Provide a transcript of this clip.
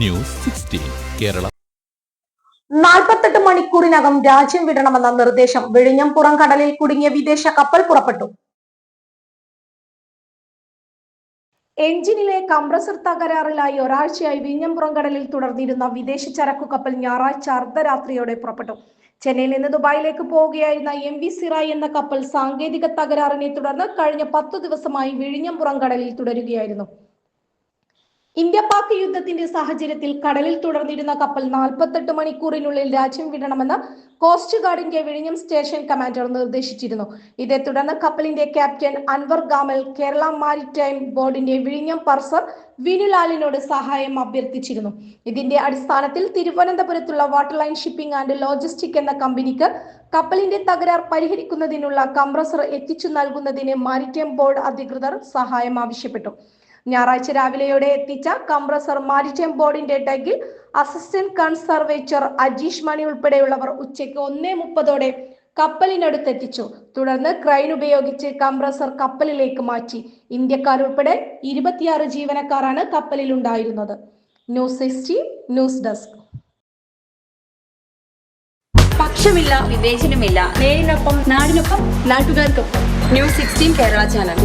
News sixteen Kerala. നാൽപ്പത്തെട്ട് മണിക്കൂറിനകം രാജ്യം വിടണമെന്ന നിർദ്ദേശം വിഴിഞ്ഞം പുറം കടലിൽ കുടുങ്ങിയ വിദേശ കപ്പൽ പുറപ്പെട്ടു. എഞ്ചിനിലെ കംപ്രസർ തകരാറിലായി ഒരാഴ്ചയായി വിഴിഞ്ഞം പുറംകടലിൽ തുടർന്നിരുന്ന വിദേശ ചരക്കു കപ്പൽ ഞായറാഴ്ച അർദ്ധരാത്രിയോടെ പുറപ്പെട്ടു. ചെന്നൈയിൽ നിന്ന് ദുബായിലേക്ക് പോവുകയായിരുന്ന എം വി സിറായ് എന്ന കപ്പൽ സാങ്കേതിക തകരാറിനെ തുടർന്ന് കഴിഞ്ഞ പത്തു ദിവസമായി വിഴിഞ്ഞം പുറംകടലിൽ തുടരുകയായിരുന്നു. ഇന്ത്യ പാക് യുദ്ധത്തിന്റെ സാഹചര്യത്തിൽ കടലിൽ തുടർന്നിരുന്ന കപ്പൽ നാൽപ്പത്തെട്ട് മണിക്കൂറിനുള്ളിൽ രാജ്യം വിടണമെന്ന് കോസ്റ്റ് ഗാർഡിന്റെ വിഴിഞ്ഞം സ്റ്റേഷൻ കമാൻഡർ നിർദ്ദേശിച്ചിരുന്നു. ഇതേ തുടർന്ന് കപ്പലിന്റെ captain Anwar Gamal Kerala maritime ബോർഡിന്റെ വിഴിഞ്ഞം പർസർ വിനുലാലിനോട് സഹായം അഭ്യർത്ഥിച്ചിരുന്നു. ഇതിന്റെ അടിസ്ഥാനത്തിൽ തിരുവനന്തപുരത്തുള്ള water line shipping and logistic എന്ന കമ്പനിക്ക് കപ്പലിന്റെ തകരാർ പരിഹരിക്കുന്നതിനുള്ള കംപ്രസർ എത്തിച്ചു നൽകുന്നതിന് മാരിടൈം ബോർഡ് അധികൃതർ സഹായം ആവശ്യപ്പെട്ടു. ഞായറാഴ്ച രാവിലെയോടെ എത്തിച്ച കംപ്രസർ മാരിടൈം ബോർഡിന്റെ ഡെഗിൽ അസിസ്റ്റന്റ് കൺസർവേറ്റർ അജീഷ് മണി ഉൾപ്പെടെയുള്ളവർ ഉച്ചയ്ക്ക് ഒന്നേ മുപ്പതോടെ കപ്പലിനടുത്തെത്തിച്ചു. തുടർന്ന് ക്രൈൻ ഉപയോഗിച്ച് കംപ്രസർ കപ്പലിലേക്ക് മാറ്റി. ഇന്ത്യക്കാരുൾപ്പെടെ ഇരുപത്തിയാറ് ജീവനക്കാരാണ് കപ്പലിൽ ഉണ്ടായിരുന്നത് ന്യൂസ് സിക്സ്റ്റി ന്യൂസ് ഡെസ്ക്. പക്ഷമില്ല വിവേചനമില്ല. നേരിനൊപ്പം നാടിനൊപ്പം നാട്ടുകാർക്കൊപ്പം. News sixteen Kerala channel.